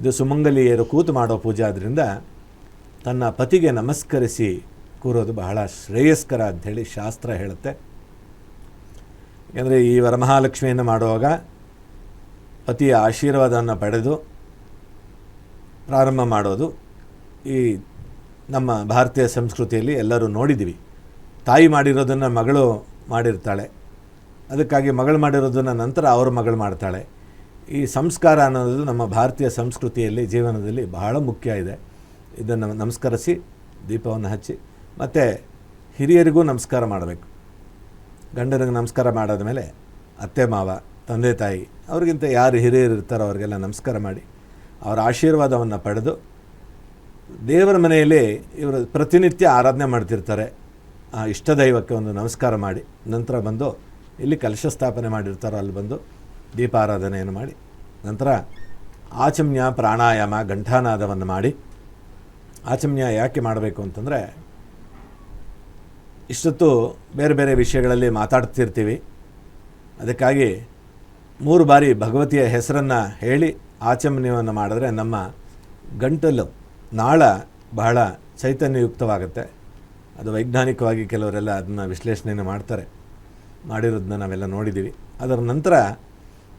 ಇದು ಸುಮಂಗಲಿಯರು ಕೂತು ಮಾಡೋ ಪೂಜೆ ಆದ್ದರಿಂದ ತನ್ನ ಪತಿಗೆ ನಮಸ್ಕರಿಸಿ ಕೂರೋದು ಬಹಳ ಶ್ರೇಯಸ್ಕರ ಅಂಥೇಳಿ ಶಾಸ್ತ್ರ ಹೇಳುತ್ತೆ. ಯಾಕೆಂದರೆ ಈ ವರಮಹಾಲಕ್ಷ್ಮಿಯನ್ನು ಮಾಡುವಾಗ ಪತಿಯ ಆಶೀರ್ವಾದವನ್ನು ಪಡೆದು ಪ್ರಾರಂಭ ಮಾಡೋದು ಈ ನಮ್ಮ ಭಾರತೀಯ ಸಂಸ್ಕೃತಿಯಲ್ಲಿ ಎಲ್ಲರೂ ನೋಡಿದ್ದೀವಿ. ತಾಯಿ ಮಾಡಿರೋದನ್ನು ಮಗಳು ಮಾಡಿರ್ತಾಳೆ. ಅದಕ್ಕಾಗಿ ಮಗಳು ಮಾಡಿರೋದನ್ನು ನಂತರ ಅವರು ಮಗಳು ಮಾಡ್ತಾಳೆ. ಈ ಸಂಸ್ಕಾರ ಅನ್ನೋದು ನಮ್ಮ ಭಾರತೀಯ ಸಂಸ್ಕೃತಿಯಲ್ಲಿ, ಜೀವನದಲ್ಲಿ ಬಹಳ ಮುಖ್ಯ ಇದೆ. ಇದನ್ನು ನಮಸ್ಕರಿಸಿ, ದೀಪವನ್ನು ಹಚ್ಚಿ, ಮತ್ತು ಹಿರಿಯರಿಗೂ ನಮಸ್ಕಾರ ಮಾಡಬೇಕು. ಗಂಡನಿಗೆ ನಮಸ್ಕಾರ ಮಾಡಾದ ಮೇಲೆ ಅತ್ತೆ, ಮಾವ, ತಂದೆ, ತಾಯಿ, ಅವ್ರಿಗಿಂತ ಯಾರು ಹಿರಿಯರು ಇರ್ತಾರೋ ಅವರಿಗೆಲ್ಲ ನಮಸ್ಕಾರ ಮಾಡಿ, ಅವರ ಆಶೀರ್ವಾದವನ್ನು ಪಡೆದು, ದೇವರ ಮನೆಯಲ್ಲಿ ಇವರು ಪ್ರತಿನಿತ್ಯ ಆರಾಧನೆ ಮಾಡ್ತಿರ್ತಾರೆ. ಆ ಇಷ್ಟ ದೈವಕ್ಕೆ ಒಂದು ನಮಸ್ಕಾರ ಮಾಡಿ, ನಂತರ ಬಂದು ಇಲ್ಲಿ ಕಲಶ ಸ್ಥಾಪನೆ ಮಾಡಿರ್ತಾರೋ ಅಲ್ಲಿ ಬಂದು ದೀಪಾರಾಧನೆಯನ್ನು ಮಾಡಿ ನಂತರ ಆಚಮ್ಯ, ಪ್ರಾಣಾಯಾಮ ಗಂಠಾನಾದವನ್ನು ಮಾಡಿ. ಆಚಮ್ಯ ಯಾಕೆ ಮಾಡಬೇಕು ಅಂತಂದರೆ, ಇಷ್ಟೊತ್ತು ಬೇರೆ ಬೇರೆ ವಿಷಯಗಳಲ್ಲಿ ಮಾತಾಡ್ತಿರ್ತೀವಿ. ಅದಕ್ಕಾಗಿ ಮೂರು ಬಾರಿ ಭಗವತಿಯ ಹೆಸರನ್ನು ಹೇಳಿ ಆಚಮ್ಯವನ್ನು ಮಾಡಿದ್ರೆ ನಮ್ಮ ಗಂಟಲು, ನಾಳ ಬಹಳ ಚೈತನ್ಯಯುಕ್ತವಾಗುತ್ತೆ. ಅದು ವೈಜ್ಞಾನಿಕವಾಗಿ ಕೆಲವರೆಲ್ಲ ಅದನ್ನು ವಿಶ್ಲೇಷಣೆಯನ್ನು ಮಾಡ್ತಾರೆ. ಮಾಡಿರೋದನ್ನ ನಾವೆಲ್ಲ ನೋಡಿದ್ದೀವಿ ಅದರ ನಂತರ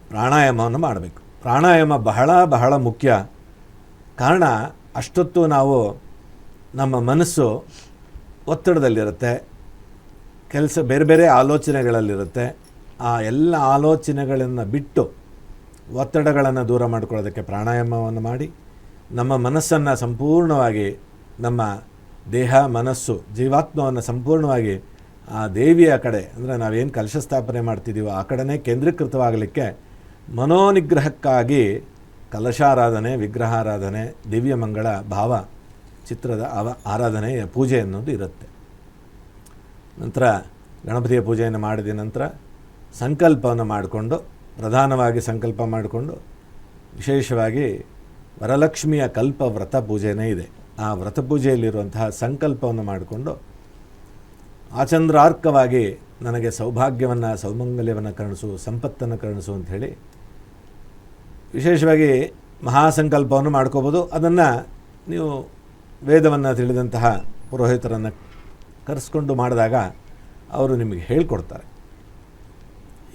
ಪ್ರಾಣಾಯಾಮವನ್ನು ಮಾಡಬೇಕು. ಪ್ರಾಣಾಯಾಮ ಬಹಳ ಬಹಳ ಮುಖ್ಯ. ಕಾರಣ ಅಷ್ಟೊತ್ತು ನಾವು ನಮ್ಮ ಮನಸ್ಸು ಒತ್ತಡದಲ್ಲಿರುತ್ತೆ. ಕೆಲಸ ಬೇರೆ ಬೇರೆ ಆಲೋಚನೆಗಳಲ್ಲಿರುತ್ತೆ. ಆ ಎಲ್ಲ ಆಲೋಚನೆಗಳನ್ನು ಬಿಟ್ಟು ಒತ್ತಡಗಳನ್ನು ದೂರ ಮಾಡ್ಕೊಳ್ಳೋದಕ್ಕೆ ಪ್ರಾಣಾಯಾಮವನ್ನು ಮಾಡಿ, ನಮ್ಮ ಮನಸ್ಸನ್ನು ಸಂಪೂರ್ಣವಾಗಿ, ನಮ್ಮ ದೇಹ, ಮನಸ್ಸು, ಜೀವಾತ್ಮವನ್ನು ಸಂಪೂರ್ಣವಾಗಿ ಆ ದೇವಿಯ ಕಡೆ, ಅಂದರೆ ನಾವೇನು ಕಲಶ ಸ್ಥಾಪನೆ ಮಾಡ್ತಿದ್ದೀವೋ ಆ ಕಡೆನೇ ಕೇಂದ್ರೀಕೃತವಾಗಲಿಕ್ಕೆ ಮನೋನಿಗ್ರಹಕ್ಕಾಗಿ ಕಲಶಾರಾಧನೆ, ವಿಗ್ರಹಾರಾಧನೆ, ದಿವ್ಯಮಂಗಳ ಭಾವ ಚಿತ್ರದ ಅವ ಆರಾಧನೆಯ ಪೂಜೆ ಅನ್ನೋದು ಇರುತ್ತೆ. ನಂತರ ಗಣಪತಿಯ ಪೂಜೆಯನ್ನು ಮಾಡಿದ ನಂತರ ಸಂಕಲ್ಪವನ್ನು ಮಾಡಿಕೊಂಡು, ಪ್ರಧಾನವಾಗಿ ಸಂಕಲ್ಪ ಮಾಡಿಕೊಂಡು, ವಿಶೇಷವಾಗಿ ವರಲಕ್ಷ್ಮಿಯ ಕಲ್ಪ ವ್ರತ ಪೂಜೆನೇ ಇದೆ. ಆ ವ್ರತ ಪೂಜೆಯಲ್ಲಿರುವಂತಹ ಸಂಕಲ್ಪವನ್ನು ಮಾಡಿಕೊಂಡು ಆಚಂದ್ರಾರ್ಕವಾಗಿ ನನಗೆ ಸೌಭಾಗ್ಯವನ್ನು, ಸೌಮಂಗಲ್ಯವನ್ನು ಕರುಣಿಸು, ಸಂಪತ್ತನ್ನು ಕರುಣಿಸು ಅಂಥೇಳಿ ವಿಶೇಷವಾಗಿ ಮಹಾಸಂಕಲ್ಪವನ್ನು ಮಾಡ್ಕೋಬೋದು. ಅದನ್ನು ನೀವು ವೇದವನ್ನು ತಿಳಿದಂತಹ ಪುರೋಹಿತರನ್ನು ಕರೆಸ್ಕೊಂಡು ಮಾಡಿದಾಗ ಅವರು ನಿಮಗೆ ಹೇಳಿಕೊಡ್ತಾರೆ.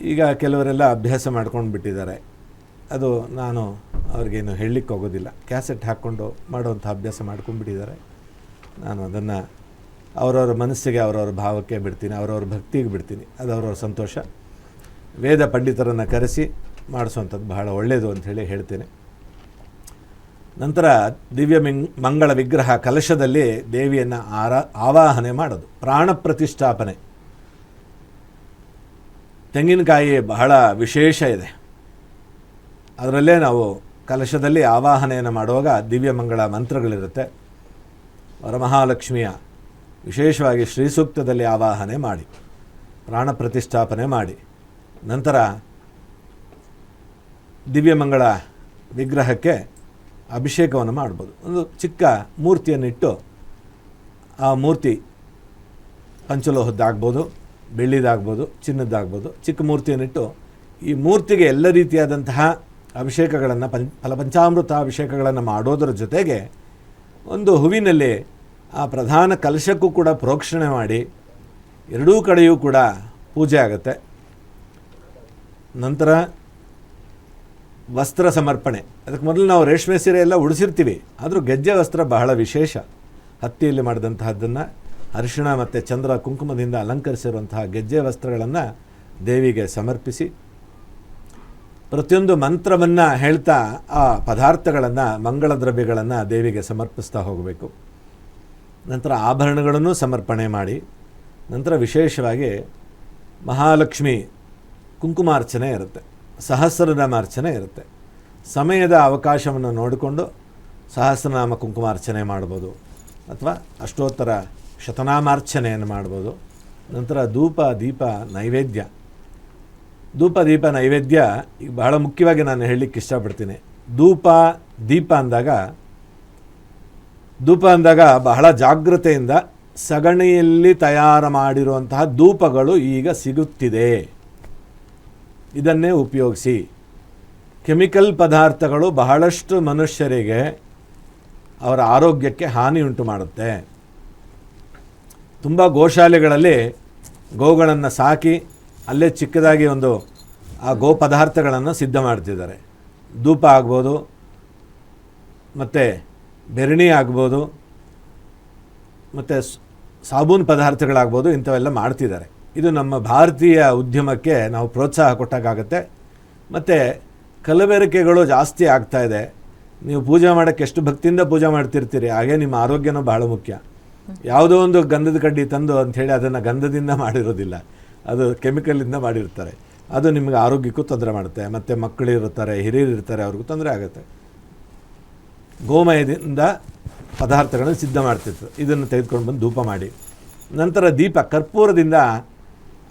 ಈಗ ಕೆಲವರೆಲ್ಲ ಅಭ್ಯಾಸ ಮಾಡ್ಕೊಂಡು ಬಿಟ್ಟಿದ್ದಾರೆ. ಅದು ನಾನು ಅವ್ರಿಗೇನು ಹೇಳಲಿಕ್ಕೆ ಹೋಗೋದಿಲ್ಲ. ಕ್ಯಾಸೆಟ್ ಹಾಕ್ಕೊಂಡು ಮಾಡುವಂಥ ಅಭ್ಯಾಸ ಮಾಡ್ಕೊಂಡ್ಬಿಟ್ಟಿದ್ದಾರೆ ನಾನು ಅದನ್ನು ಅವರವರ ಮನಸ್ಸಿಗೆ ಅವರವ್ರ ಭಾವಕ್ಕೆ ಬಿಡ್ತೀನಿ, ಅವರವ್ರ ಭಕ್ತಿಗೆ ಬಿಡ್ತೀನಿ. ಅದು ಅವರವ್ರ ಸಂತೋಷ. ವೇದ ಪಂಡಿತರನ್ನು ಕರೆಸಿ ಮಾಡಿಸುವಂಥದ್ದು ಬಹಳ ಒಳ್ಳೆಯದು ಅಂಥೇಳಿ ಹೇಳ್ತೇನೆ. ನಂತರ ದಿವ್ಯ ಮಿಂಗ್, ಮಂಗಳ ವಿಗ್ರಹ ಕಲಶದಲ್ಲಿ ದೇವಿಯನ್ನು ಆರಾ, ಆವಾಹನೆ ಮಾಡೋದು. ಪ್ರಾಣ ಪ್ರತಿಷ್ಠಾಪನೆ. ತೆಂಗಿನಕಾಯಿ ಬಹಳ ವಿಶೇಷ ಇದೆ. ಅದರಲ್ಲೇ ನಾವು ಕಲಶದಲ್ಲಿ ಆವಾಹನೆಯನ್ನು ಮಾಡುವಾಗ ದಿವ್ಯ ಮಂಗಳ ಮಂತ್ರಗಳಿರುತ್ತೆ. ವರಮಹಾಲಕ್ಷ್ಮಿಯ ವಿಶೇಷವಾಗಿ ಶ್ರೀ ಸೂಕ್ತದಲ್ಲಿ ಆವಾಹನೆ ಮಾಡಿ, ಪ್ರಾಣ ಪ್ರತಿಷ್ಠಾಪನೆ ಮಾಡಿ. ನಂತರ ದಿವ್ಯಮಂಗಳ ವಿಗ್ರಹಕ್ಕೆ ಅಭಿಷೇಕವನ್ನು ಮಾಡ್ಬೋದು. ಒಂದು ಚಿಕ್ಕ ಮೂರ್ತಿಯನ್ನಿಟ್ಟು ಆ ಮೂರ್ತಿ ಪಂಚಲೋಹದ್ದಾಗ್ಬೋದು ಬೆಳ್ಳಿದಾಗ್ಬೋದು, ಚಿನ್ನದ್ದಾಗ್ಬೋದು. ಚಿಕ್ಕ ಮೂರ್ತಿಯನ್ನಿಟ್ಟು ಈ ಮೂರ್ತಿಗೆ ಎಲ್ಲ ರೀತಿಯಾದಂತಹ ಅಭಿಷೇಕಗಳನ್ನು ಪಂ ಫಲಪಂಚಾಮೃತ ಅಭಿಷೇಕಗಳನ್ನು ಮಾಡೋದರ ಜೊತೆಗೆ ಒಂದು ಹೂವಿನಲ್ಲಿ ಆ ಪ್ರಧಾನ ಕಲಶಕ್ಕೂ ಕೂಡ ಪ್ರೋಕ್ಷಣೆ ಮಾಡಿ ಎರಡೂ ಕಡೆಯೂ ಕೂಡ ಪೂಜೆ ಆಗುತ್ತೆ. ನಂತರ ವಸ್ತ್ರ ಸಮರ್ಪಣೆ. ಅದಕ್ಕೆ ಮೊದಲು ನಾವು ರೇಷ್ಮೆ ಸೀರೆ ಎಲ್ಲ ಉಡಿಸಿರ್ತೀವಿ. ಆದರೂ ಗೆಜ್ಜೆ ವಸ್ತ್ರ ಬಹಳ ವಿಶೇಷ. ಹತ್ತಿಯಲ್ಲಿ ಮಾಡಿದಂತಹದ್ದನ್ನು ಅರಿಶಿಣ ಮತ್ತು ಚಂದ್ರ ಕುಂಕುಮದಿಂದ ಅಲಂಕರಿಸಿರುವಂತಹ ಗೆಜ್ಜೆ ವಸ್ತ್ರಗಳನ್ನು ದೇವಿಗೆ ಸಮರ್ಪಿಸಿ ಪ್ರತಿಯೊಂದು ಮಂತ್ರವನ್ನು ಹೇಳ್ತಾ ಆ ಪದಾರ್ಥಗಳನ್ನು ಮಂಗಳ ದ್ರವ್ಯಗಳನ್ನು ದೇವಿಗೆ ಸಮರ್ಪಿಸ್ತಾ ಹೋಗಬೇಕು. ನಂತರ ಆಭರಣಗಳನ್ನು ಸಮರ್ಪಣೆ ಮಾಡಿ, ನಂತರ ವಿಶೇಷವಾಗಿ ಮಹಾಲಕ್ಷ್ಮಿ ಕುಂಕುಮಾರ್ಚನೆ ಇರುತ್ತೆ ಸಹಸ್ರನಾಮಾರ್ಚನೆ ಇರುತ್ತೆ. ಸಮಯದ ಅವಕಾಶವನ್ನು ನೋಡಿಕೊಂಡು ಸಹಸ್ರನಾಮ ಕುಂಕುಮಾರ್ಚನೆ ಮಾಡ್ಬೋದು, ಅಥವಾ ಅಷ್ಟೋತ್ತರ ಶತನಾಮಾರ್ಚನೆಯನ್ನು ಮಾಡ್ಬೋದು. ನಂತರ ಧೂಪ, ದೀಪ, ನೈವೇದ್ಯ. ಧೂಪ, ದೀಪ, ನೈವೇದ್ಯ, ಈಗ ಬಹಳ ಮುಖ್ಯವಾಗಿ ನಾನು ಹೇಳಲಿಕ್ಕೆ ಇಷ್ಟಪಡ್ತೀನಿ. ಧೂಪ, ದೀಪ ಅಂದಾಗ ಧೂಪ ಅಂದಾಗ ಬಹಳ ಜಾಗ್ರತೆಯಿಂದ ಸಗಣಿಯಲ್ಲಿ ತಯಾರು ಮಾಡಿರುವಂತಹ ಧೂಪಗಳು ಈಗ ಸಿಗುತ್ತಿದೆ. ಇದನ್ನೇ ಉಪಯೋಗಿಸಿ. ಕೆಮಿಕಲ್ ಪದಾರ್ಥಗಳು ಬಹಳಷ್ಟು ಮನುಷ್ಯರಿಗೆ ಅವರ ಆರೋಗ್ಯಕ್ಕೆ ಹಾನಿ ಉಂಟು ಮಾಡುತ್ತೆ. ತುಂಬ ಗೋಶಾಲೆಗಳಲ್ಲಿ ಗೋಗಳನ್ನು ಸಾಕಿ ಅಲ್ಲೇ ಚಿಕ್ಕದಾಗಿ ಒಂದು ಆ ಗೋ ಪದಾರ್ಥಗಳನ್ನು ಸಿದ್ಧ ಮಾಡ್ತಿದ್ದಾರೆ. ಧೂಪ ಆಗ್ಬೋದು, ಮತ್ತು ಬೆರಣಿ ಆಗ್ಬೋದು, ಮತ್ತು ಸಾಬೂನು ಪದಾರ್ಥಗಳಾಗ್ಬೋದು, ಇಂಥವೆಲ್ಲ ಮಾಡ್ತಿದ್ದಾರೆ. ಇದು ನಮ್ಮ ಭಾರತೀಯ ಉದ್ಯಮಕ್ಕೆ ನಾವು ಪ್ರೋತ್ಸಾಹ ಕೊಟ್ಟಾಗುತ್ತೆ ಮತ್ತು ಕಲಬೆರಕೆಗಳು ಜಾಸ್ತಿ ಆಗ್ತಾ ಇದೆ. ನೀವು ಪೂಜೆ ಮಾಡೋಕ್ಕೆ ಎಷ್ಟು ಭಕ್ತಿಯಿಂದ ಪೂಜೆ ಮಾಡ್ತಿರ್ತೀರಿ, ಹಾಗೆ ನಿಮ್ಮ ಆರೋಗ್ಯನೂ ಬಹಳ ಮುಖ್ಯ. ಯಾವುದೋ ಒಂದು ಗಂಧದ ಕಡ್ಡಿ ತಂದು ಅಂಥೇಳಿ ಅದನ್ನು ಗಂಧದಿಂದ ಮಾಡಿರೋದಿಲ್ಲ. ಅದು ಕೆಮಿಕಲಿಂದ ಮಾಡಿರ್ತಾರೆ. ಅದು ನಿಮಗೆ ಆರೋಗ್ಯಕ್ಕೂ ತೊಂದರೆ ಮಾಡುತ್ತೆ. ಮತ್ತು ಮಕ್ಕಳಿರ್ತಾರೆ, ಹಿರಿಯರಿರ್ತಾರೆ, ಅವ್ರಿಗೂ ತೊಂದರೆ ಆಗುತ್ತೆ. ಗೋಮಯದಿಂದ ಪದಾರ್ಥಗಳನ್ನು ಸಿದ್ಧ ಮಾಡ್ತಿತ್ತು ಇದನ್ನು ತೆಗೆದುಕೊಂಡು ಬಂದು ಧೂಪ ಮಾಡಿ. ನಂತರ ದೀಪ ಕರ್ಪೂರದಿಂದ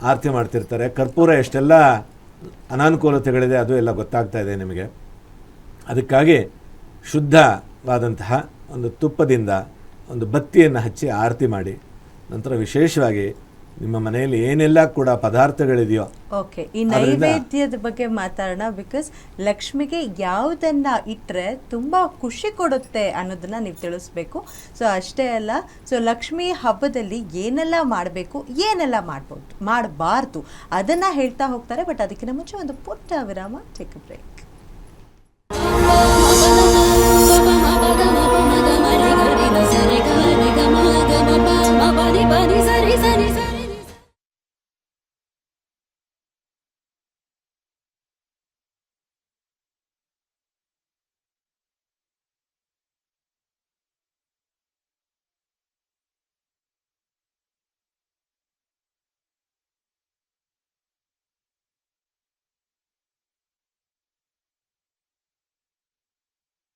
ಆರತಿ ಮಾಡ್ತಿರ್ತಾರೆ. ಕರ್ಪೂರ ಎಷ್ಟೆಲ್ಲ ಅನಾನುಕೂಲತೆಗಳಿದೆ ಅದು ಎಲ್ಲ ಗೊತ್ತಾಗ್ತಾ ಇದೆ ನಿಮಗೆ. ಅದಕ್ಕಾಗಿ ಶುದ್ಧವಾದಂತಹ ಒಂದು ತುಪ್ಪದಿಂದ ಒಂದು ಬತ್ತಿಯನ್ನು ಹಚ್ಚಿ ಆರತಿ ಮಾಡಿ. ನಂತರ ವಿಶೇಷವಾಗಿ ನಿಮ್ಮ ಮನೆಯಲ್ಲಿ ಏನೆಲ್ಲ ಕೂಡ ಪದಾರ್ಥಗಳಿದೆಯೋ ಓಕೆ ಈ ನೈವೇದ್ಯದ ಬಗ್ಗೆ ಮಾತಾಡೋಣ ಬಿಕಾಸ್ ಲಕ್ಷ್ಮಿಗೆ ಯಾವುದನ್ನ ಇಟ್ಟರೆ ತುಂಬ ಖುಷಿ ಕೊಡುತ್ತೆ ಅನ್ನೋದನ್ನ ನೀವು ತಿಳಿಸ್ಬೇಕು. ಸೊ ಅಷ್ಟೇ ಅಲ್ಲ ಸೊ ಲಕ್ಷ್ಮಿ ಹಬ್ಬದಲ್ಲಿ ಏನೆಲ್ಲ ಮಾಡಬೇಕು ಏನೆಲ್ಲ ಮಾಡ್ಬೋದು ಮಾಡಬಾರ್ದು ಅದನ್ನ ಹೇಳ್ತಾ ಹೋಗ್ತಾರೆ ಬಟ್ ಅದಕ್ಕಿಂತ ಮುಂಚೆ ಒಂದು ಪುಟ್ಟ ವಿರಾಮ ಟೇಕ್ ಬ್ರೇಕ್